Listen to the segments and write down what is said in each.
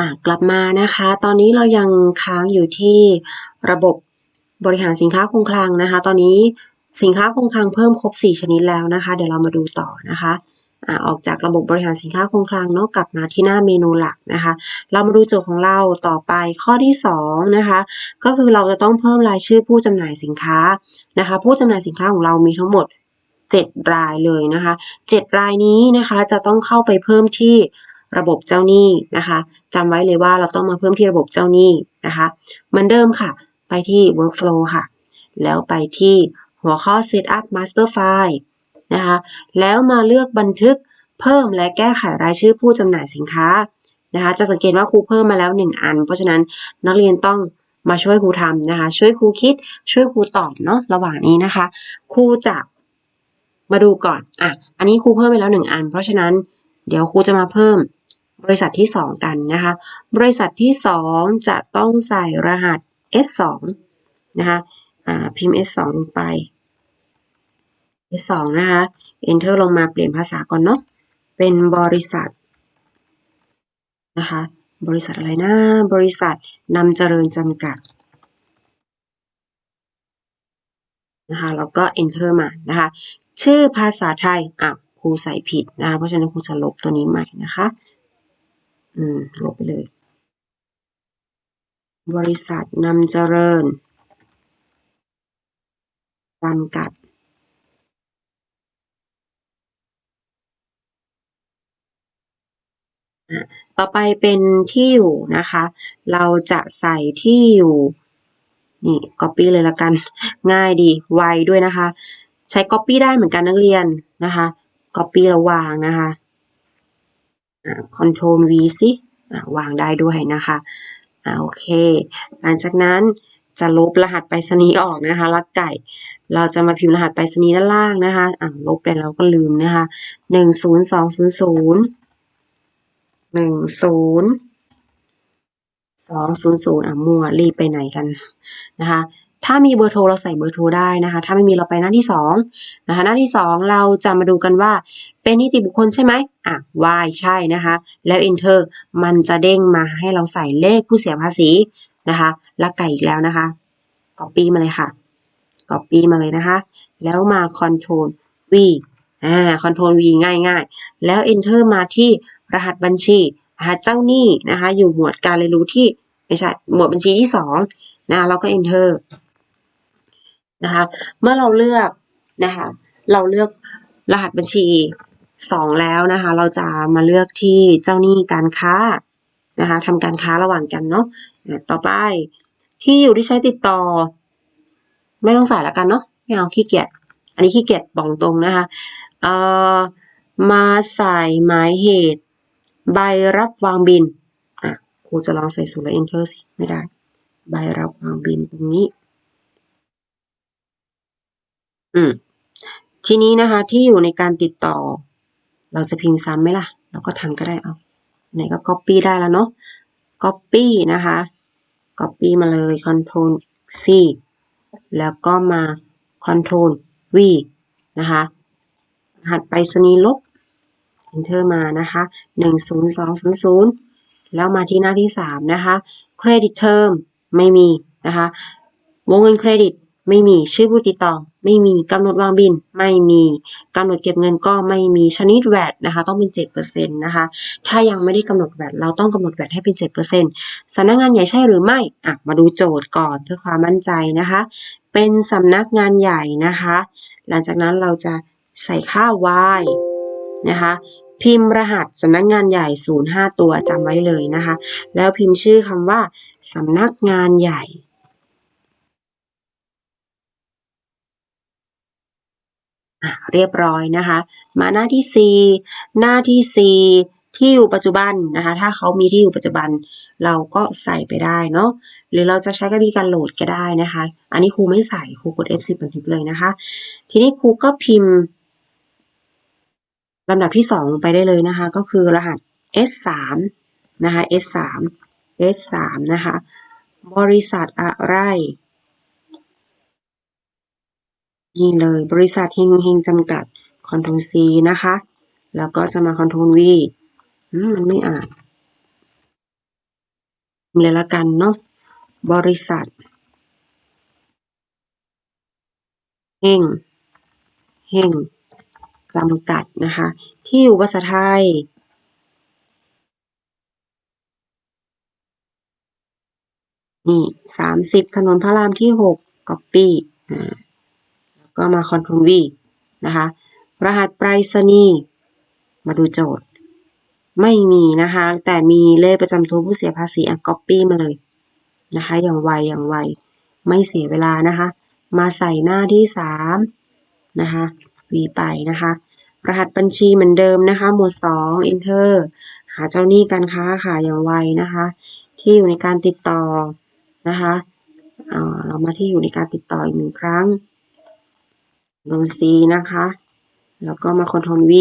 ่ากลับมานะคะ ตอนนี้เรายังค้างอยู่ที่ระบบบริหารสินค้าคงคลังนะคะ ตอนนี้สินค้าคงคลังเพิ่มครบ 4 ชนิดแล้วนะคะ เดี๋ยวเรามาดูต่อนะคะอออกจากระบบบริหารสินค้าคงคลังเนาะกลับมาที่หน้าเมนูหลักนะคะ เรามาดูโจทย์ของเราต่อไปข้อที่2นะคะก็คือเราจะต้องเพิ่มรายชื่อผู้จำหน่ายสินค้านะคะ ผู้จำหน่ายสินค้าของเรามีทั้งหมด 7 รายเลยนะคะ 7 รายนี้นะคะจะต้องเข้าไปเพิ่มที่ ระบบเจ้าหนี้นะคะจำไว้เลยว่าเราต้องมาเพิ่มที่ระบบเจ้าหนี้นะคะเหมือนเดิมค่ะ ไปที่ workflow ค่ะ แล้วไปที่หัวข้อ setup master file นะคะแล้วมาเลือกบันทึกเพิ่มและแก้ไขรายชื่อผู้จำหน่ายสินค้านะคะจะสังเกตว่าครูเพิ่มมาแล้ว 1 อัน เพราะฉะนั้นนักเรียนต้องมาช่วยครูทำนะคะ ช่วยครูคิด ช่วยครูตอบเนาะระหว่างนี้นะคะ ครูจะมาดูก่อนอะอันนี้ครูเพิ่มไปแล้ว 1 อัน เพราะฉะนั้น เดี๋ยวครูจะมาเพิ่มบริษัทที่ 2 กันนะคะ บริษัทที่ 2 จะต้องใส่รหัส S2 นะคะพิมพ์ S2 ลงไป S2 นะคะ Enter ลงมาเปลี่ยนภาษาก่อนเนาะ เป็นบริษัทนะคะ บริษัทอะไรนะ บริษัทนำเจริญจำกัดนะคะ แล้วก็ Enter มานะคะ ชื่อภาษาไทยอะ ครูใส่ผิดนะเพราะฉะนั้นครูจะลบตัวนี้ใหม่นะคะ อืม ลบไปเลย บริษัทนำเจริญจำกัด ต่อไปเป็นที่อยู่นะคะ เราจะใส่ที่อยู่ นี่ copy เลยละกัน ง่ายดี ไวด้วยนะคะ ใช้ copy ได้เหมือนกันนักเรียนนะคะ copy แล้ววางนะคะ control V สิวางได้ด้วยนะคะโอเค หลังจากนั้นจะลบรหัสไปรษณีย์ออกนะคะ ลักไก่ เราจะมาพิมพ์รหัสไปรษณีย์ด้านล่างนะคะอ่าลบไปแล้วก็ลืมนะคะหนึ่งศูนย์สองศูนย์ศูนย์หนึ่งศูนย์สองศูนย์ศูนย์อะมั่วรีบไปไหนกันนะคะ ถ้ามีเบอร์โทรเราใส่เบอร์โทรได้นะคะ ถ้าไม่มีเราไปหน้าที่สองนะคะหน้าที่สองเราจะมาดูกันว่าเป็นนิติบุคคลใช่ไหมอะ Y ใช่นะคะ แล้ว Enter มันจะเด้งมาให้เราใส่เลขผู้เสียภาษีนะคะลักไก่อีกแล้วนะคะ Copy มาเลยค่ะ Copy มาเลยนะคะ แล้วมา Control V อ่า Control V ง่ายง่ายแล้ว Enter มาที่รหัสบัญชีนะคะเจ้าหนี้นะคะ อยู่หมวดการเรียนรู้ที่ไม่ใช่หมวดบัญชีที่สองนะแล้วก็ Enter นะคะ เมื่อเราเลือกนะคะ เราเลือกรหัสบัญชี 2 แล้วนะคะ เราจะมาเลือกที่เจ้าหนี้การค้านะคะทำการค้าระหว่างกันเนาะต่อไปที่อยู่ที่ใช้ติดต่อ ไม่ต้องใส่ละกันเนาะไม่เอาขี้เกียจอันนี้ขี้เกียจบอกตรงนะคะเอ่อมาใส่หมายเหตุ ใบรับวางบินอะครูจะลองใส่สูตรแล้ว enter สิไม่ได้ ใบรับวางบินตรงนี้ อืมทีนี้นะคะที่อยู่ในการติดต่อ เราจะพิมพ์ซ้ำไหมล่ะ เราก็ทำก็ได้เอาไหนก็ copy ได้แล้วเนาะ copy นะคะ copy มาเลย control C แล้วก็มา control V นะคะหัดไปสนีลบ enter มานะคะ10200 แล้วมาที่หน้าที่ 3 นะคะ credit term ไม่มีนะคะ วงเงินเครดิตไม่มีชื่อผู้ติดต่อไม่มีกำหนดวางบินไม่มีกำหนดเก็บเงินก็ไม่มีชนิดแวดนะคะต้องเป็น7%นะคะถ้ายังไม่ได้กำหนดแวดเราต้องกำหนดแวดให้เป็น7%สำนักงานใหญ่ใช่หรือไม่อะมาดูโจทย์ก่อนเพื่อความมั่นใจนะคะ เป็นสำนักงานใหญ่นะคะ หลังจากนั้นเราจะใส่ค่า y นะคะพิมพ์รหัสสำนักงานใหญ่ 05 ตัวจำไว้เลยนะคะ แล้วพิมพ์ชื่อคำว่าสำนักงานใหญ่ เรียบร้อยนะคะ มาหน้าที่ 4 หน้าที่ 4 ที่อยู่ปัจจุบันนะคะ ถ้าเขามีที่อยู่ปัจจุบัน เราก็ใส่ไปได้เนาะหรือเราจะใช้กรณีการโหลดก็ได้นะคะ อันนี้ครูไม่ใส่ครูกด F10 บันทึกเลยนะคะ ทีนี้ครูก็พิมพ์ลำดับที่ 2 ไปได้เลยนะคะ ก็คือรหัส S3 นะคะ S3 S3 นะคะ บริษัทอะไร นี่เลย บริษัทเฮงเฮงจำกัด Ctrl C นะคะ แล้วก็จะมา Ctrl V มันไม่อ่านเลยละกันเนาะ บริษัท เฮง เฮง จำกัดนะคะ ที่อยู่ภาษาไทยนี่สามสิบถนนพระรามที่หกก๊อปปี้อ่า ก็มาคอนโทรวีนะคะ รหัสไปรษณีย์มาดูโจทย์ ไม่มีนะคะ แต่มีเลขประจำตัวผู้เสียภาษีอะก๊อปปี้มาเลยนะคะ อย่างไว อย่างไว ไม่เสียเวลานะคะ มาใส่หน้าที่สามนะคะวีไปนะคะ รหัสบัญชีเหมือนเดิมนะคะ หมวดสอง enter หาเจ้าหนี้การค้าค่ะ อย่างไวนะคะ ที่อยู่ในการติดต่อนะคะเรามาที่อยู่ในการติดต่ออีกหนึ่งครั้ง ลง C นะคะ แล้วก็มา Ctrl V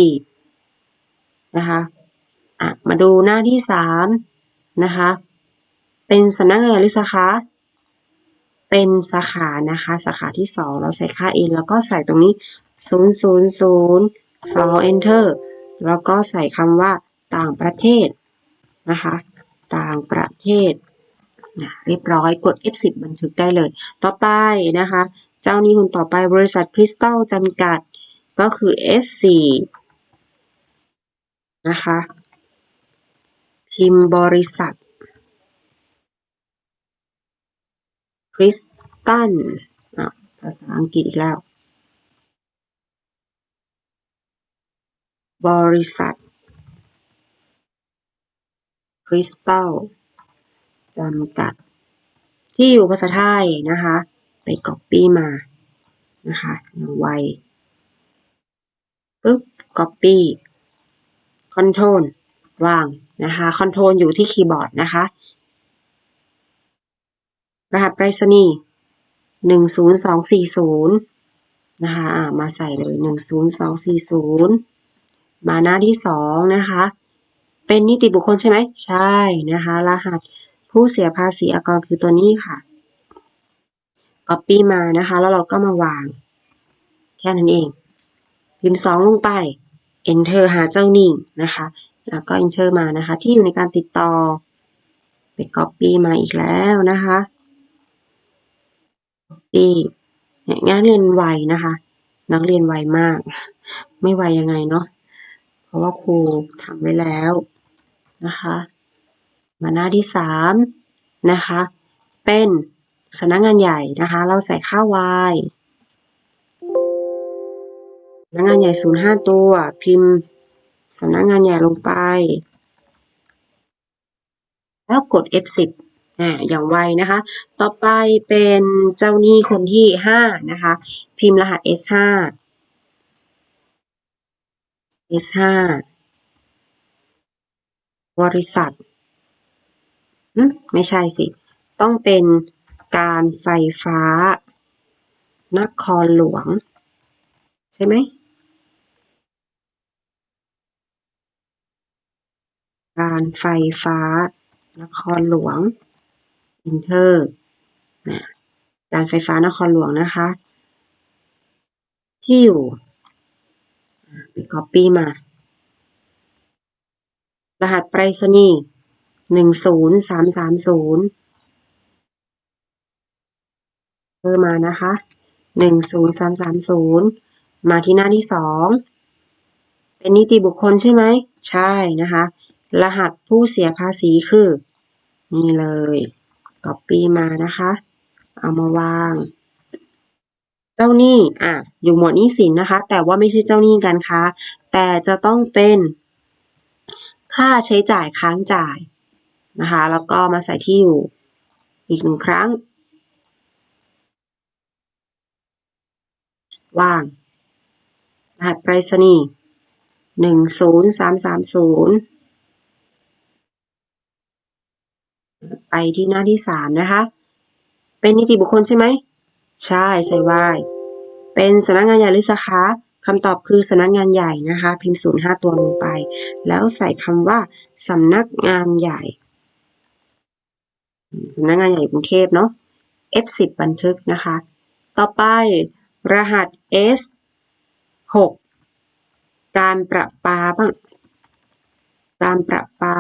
นะคะอะมาดูหน้าที่สามนะคะ เป็นสำนักงานหรือสาขา เป็นสาขานะคะ สาขาที่สองเราใส่ค่า n แล้วก็ใส่ตรงนี้0 0 0 2 enter แล้วก็ใส่คำว่าต่างประเทศนะคะ ต่างประเทศนะเรียบร้อยกด F10 บันทึกได้เลย ต่อไปนะคะ จ้าหนี้คนต่อไปบริษัทคริสตัลจำกัด ก็คือ S4 นะคะ พิมพ์บริษัทคริสตัลอะภาษาอังกฤษอีกแล้ว บริษัทคริสตัลจำกัด ที่อยู่ภาษาไทยนะคะ ไปก๊อปปี้มานะคะอย่างไวปึ๊บก๊อปปี้คอนโทรลวางนะคะคอนโทรลอยู่ที่คีย์บอร์ดนะคะรหัสไปรษณีย์หนึ่งศูนย์สองสี่ศูนย์นะคะ มาใส่เลยหนึ่งศูนย์สองสี่ศูนย์มาหน้าที่สองนะคะ เป็นนิติบุคคลใช่ไหม ใช่นะคะ รหัสผู้เสียภาษีอากรคือตัวนี้ค่ะ Copy มานะคะ แล้วเราก็มาวาง แค่นั้นเอง พิมพ์สองลงไป Enter หาเจ้าหนี้นะคะ แล้วก็ Enter มานะคะ ที่อยู่ในการติดต่อ ไป Copy มาอีกแล้วนะคะ Copy เนี่ยนักเรียนไวนะคะ นักเรียนไวมาก ไม่ไวยังไงเนาะ เพราะว่าครูทำไว้แล้วนะคะ มาหน้าที่สามนะคะ เป็น สำนักงานใหญ่นะคะ เราใส่ค่า y สำนักงานใหญ่ศูนย์ห้าตัว พิมพ์สำนักงานใหญ่ลงไป แล้วกด F10 อ่าอย่างไวนะคะ ต่อไปเป็นเจ้าหนี้คนที่ห้านะคะ พิมพ์รหัส S5 S5 บริษัทไม่ใช่สิ ต้องเป็น การไฟฟ้า นครหลวง ใช่ไหมการไฟฟ้า นครหลวงอินเทอร์นะการไฟฟ้านครหลวงนะคะ ที่อยู่ไป copy มา รหัสไปรษณีย์หนึ่งศูนย์สามสามศูนย์ เพิ่มานะคะหนึ่งศูนย์สามสามศูนย์มาที่หน้าที่สองเป็นนิติบุคคลใช่ไหม ใช่นะคะ รหัสผู้เสียภาษีคือ นี่เลย copy มานะคะ เอามาวาง เจ้าหนี้อะ อยู่หมวดหนี้สินนะคะ แต่ว่าไม่ใช่เจ้าหนี้การค้าแต่จะต้องเป็น ค่าใช้จ่ายค้างจ่ายนะคะ แล้วก็มาใส่ที่อยู่อีกหนึ่งครั้ง ว่างรหัสไปรษณีย์หนึ่งศูนย์สามสามศูนย์ไปที่หน้าที่สามนะคะ เป็นนิติบุคคลใช่ไหม ใช่ใส่วายเป็นสำนักงานใหญ่หรือสาขาคำตอบคือสำนักงานใหญ่นะคะ พิมพ์ศูนย์ห้าตัวลงไป แล้วใส่คำว่าสำนักงานใหญ่สำนักงานใหญ่กรุงเทพเนาะ F10 บันทึกนะคะ ต่อไป รหัส S 6 การประปาบ้าง การประปา